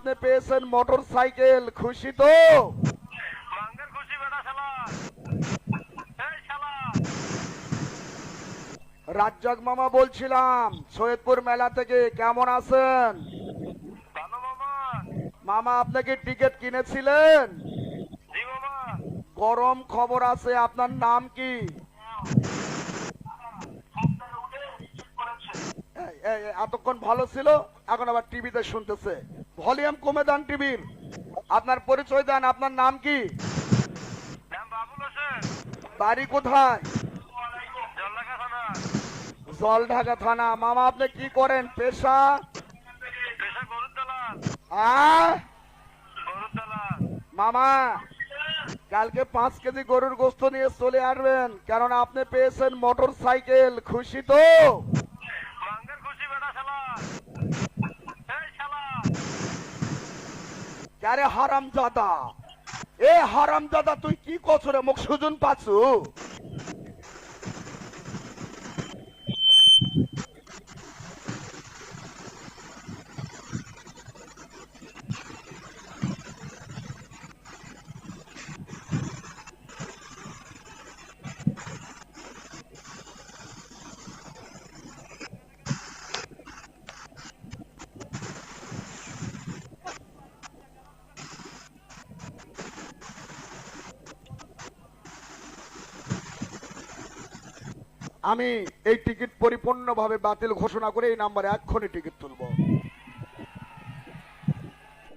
আপনি পেয়েছেন motor cycle. খুশি তো? রাজ্জাক মামা বলছিলাম সৈয়দপুর মেলা থেকে কেমন আছেন? মামা। আপনাকে টিকিট কিনেছিলেন? গরম খবর আছে আপনার নাম কি? এতক্ষণ ভালো ছিল এখন আবার টিভিতে শুনতেছে। ভলিউম কমে দেন টিভির। আপনার পরিচয় দেন আপনার নাম কি? বাড়ি কোথায়? থানা। জলঢাকা থানা। মামা আপনি কি করেন? পেশা? মামা কালকে পাঁচ কেজি গরুর গোস্ত নিয়ে চলে আসবেন কারণ আপনি পেয়েছেন মোটর সাইকেল খুশি তো? আরে হারাম দাদা এ হারাম দাদা তুই কি করছ রে? মুখ সুজন পাচ্ছু? আমি এই টিকিট পরিপূর্ণভাবে বাতিল ঘোষণা করে এই নাম্বারে এক্ষুনি টিকিট তুলবো।